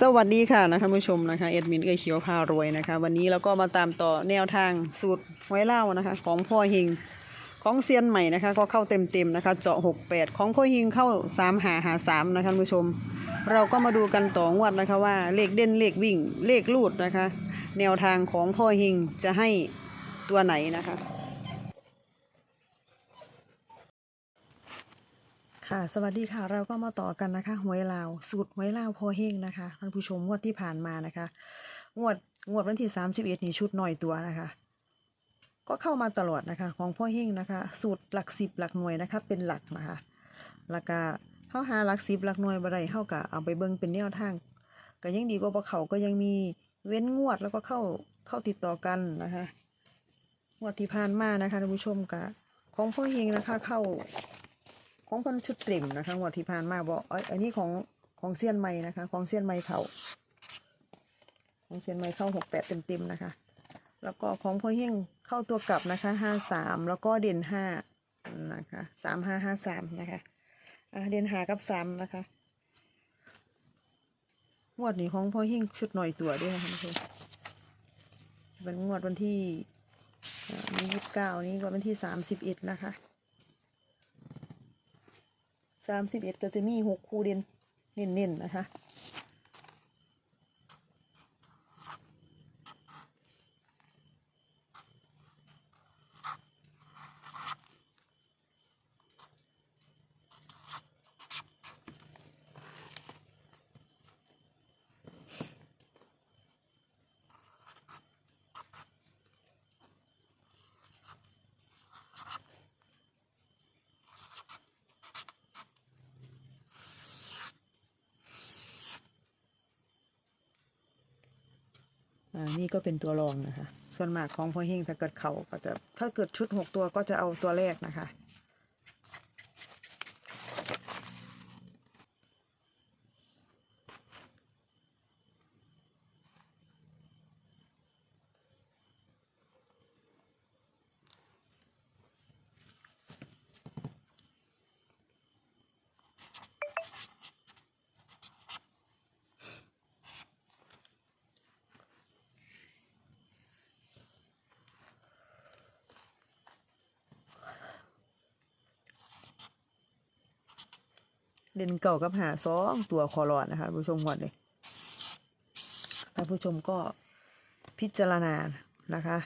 สวัสดีค่ะนะคะผู้ชมนะคะเอ็ดมินเอยเขียวพารวยนะคะ วันนี้เราก็มาตามต่อแนวทางสูตรไว้เล่านะคะ ของพ่อหิงของเซียนใหม่นะคะ ก็เข้าเต็มๆนะคะ เจาะ 68 ของพ่อหิงเข้า 3 หาหา3นะคะผู้ชม เราก็มาดูกันต่องวดนะคะว่าเลขเด่นเลขวิ่งเลขลูดนะคะ แนวทางของพ่อหิงจะให้ตัวไหนนะคะ ค่ะสวัสดีค่ะ เราก็มาต่อกันนะคะหวยลาวสูตรหวยลาวพอเฮงนะคะท่านผู้ชมงวดที่ผ่านมานะคะ งวดงวดวันที่31นี่ชุดหน่อยตัวนะคะ ก็เข้ามาตลอดนะคะของพ่อเฮงนะคะ สูตรหลักสิบหลักหน่วยนะคะเป็นหลักนะคะแล้วก็เข้าหาหลักสิบหลักหน่วยบ่ได้เข้ากับเอาไปเบิ่งเป็นแนวทางก็ยังดีกว่าบ่เขาก็ยังมีเว้นงวดแล้วก็เข้าเข้าติดต่อกันนะคะงวดที่ผ่านมานะคะท่านผู้ชมกะของพ่อเฮงนะคะ เข้า ของคนชุดเต็มนะคะงวดที่ผ่านมาบอกอ้ยอันนี้ของของเซียนใหม่นะคะ ของเซียนใหม่เขาของเซียนใหม่เข้าหกแปดเต็มๆนะคะ แล้วก็ของพ่อเฮงเข้าตัวกลับนะคะห้าสามแล้วก็เด่นห้านะคะสามห้าห้าสามนะคะอะเด่นหากับสามนะคะงวดนี้ของพ่อเฮงชุดหน่อยตัวด้วยนะคะท่านผู้ชมเป็นงวดวันที่อ่านี้ยี่สิบเก้านี้ก็วันที่สามสิบเอ็ดนะคะ สามสิบเอ็ดก็จะมีหกคู่เด่นเน้นๆนะคะ นี่ก็เป็นตัวรองนะคะ ส่วนมากของพ่อเฮงถ้าเกิดเขาก็จะถ้าเกิดชุดหกตัวก็จะเอาตัวแรกนะคะ เด่นเก่ากับหาสองตัวคอรอดนะคะผู้ชมก่อนเลยท่านผู้ชมก็พิจารณานะคะ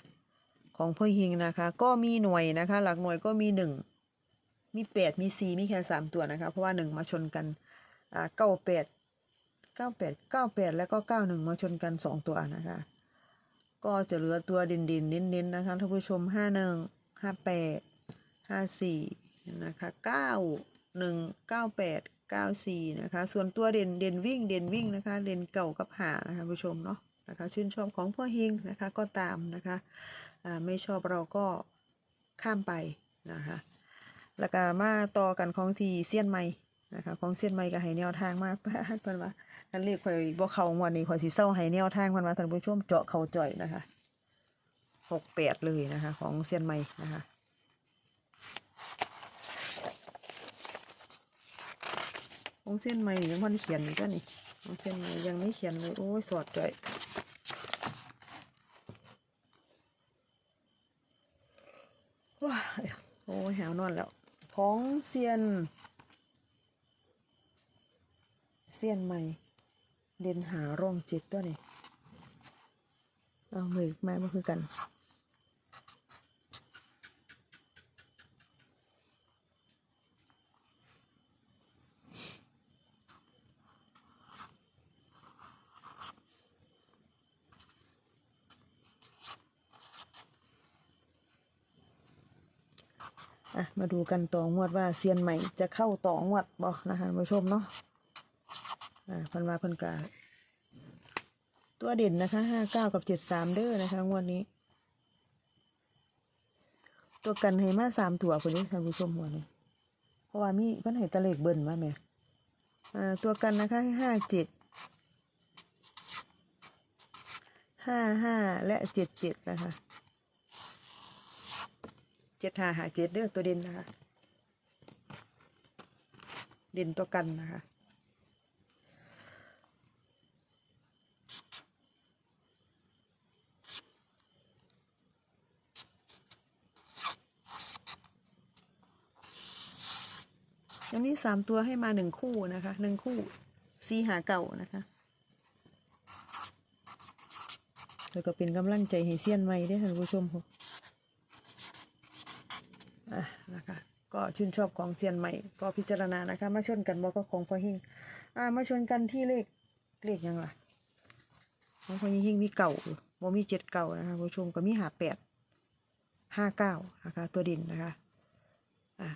ของพ่อฮิงนะคะ ก็มีหน่วยนะคะ หลักหน่วยก็มีหนึ่งมีแปดมีสี่มีแค่สามตัวนะคะ เพราะว่าหนึ่งมาชนกันอ่าเก้าแปดเก้าแปดเก้าแปดแล้วก็เก้าหนึ่งมาชนกันสองตัวนะคะ ก็จะเหลือตัวดินดินๆเน้นๆนะคะท่านผู้ชมห้าหนึ่งห้าแปดห้าสี่นะคะเก้าหนึ่งเก้าแปด เก้าสี่นะคะ ส่วนตัวเด่นเด่นวิ่งเด่นวิ่งนะคะ เด่นเก่ากับหานะคะผู้ชมเนาะนะคะชื่นชอบของพ่อเฮงนะคะก็ตามนะคะไม่ชอบเราก็ข้ามไปนะคะแล้วก็มาต่อกันของทีเซียนใหม่นะคะของเซียนใหม่ก็ให้แนวทางมาเพิ่นว่าอันเรียกข่อยบ่เข้าวดนี้ข่อยสิเซาให้แนวทางเพิ่นว่าท่านผู้ชมเจาะเขาจ่อยนะคะหกแปดเลยนะคะ ของเซียนใหม่นะคะ ของเส้นใหม่ยังพันเขียนอยู่ก็นี่ของเส้นใหม่ยังไม่เขียนเลยโอ้ยสอดจ่อยว้าโอ้ยหาวนอนแล้ว ของเซียน เซียนใหม่ เด่นหาร่องเจ็ดตัวนี่เอามือมามาคือกัน อะมาดูกันต่องวดว่าเซียนใหม่จะเข้าต่องวดบ่นะคะผู้ชมเนาะอ่าพันมาพันกาตัวเด่นนะคะห้าเก้ากับเจ็ดสามเด้อนะคะ งวดนี้ ตัวกันให้มาสามตัวคนนี้ท่านผู้ชมหัวนี้เพราะว่ามีเพิ่นให้ตะเลกเบิ่นมาแม่อ่าตัวกันนะคะให้ห้าเจ็ดห้าห้าและเจ็ดเจ็ดนะคะ เจ็ดหาหาเจ็ดเรื่องตัวเด่นนะคะ เด่นตัวกันนะคะยังนี้สามตัวให้มาหนึ่งคู่นะคะหนึ่งคู่ซีหาเก่านะคะแล้วก็เป็นกำลังใจให้เซียนไว้ได้ท่านผู้ชมค่ะ อะนะคะก็ชื่นชอบของเซียนใหม่ก็พิจารณานะคะมาชนกันบอกก็ของพอหิงอ่ามาชนกันที่เลขเลขยังล่ะของพอหิงมีเก่าบ่มีเจ็ดเก่านะคะผู้ชมก็มีหาแปดห้าเก้านะคะตัวดินนะคะอะ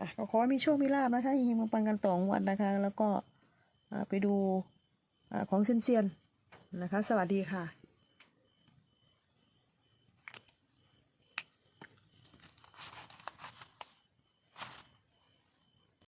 อะก็ขอมีโชคมีลาบนะคะยิงมาปังกันต่องวันนะคะ แล้วก็ไปดูของเซียนๆนะคะ สวัสดีค่ะ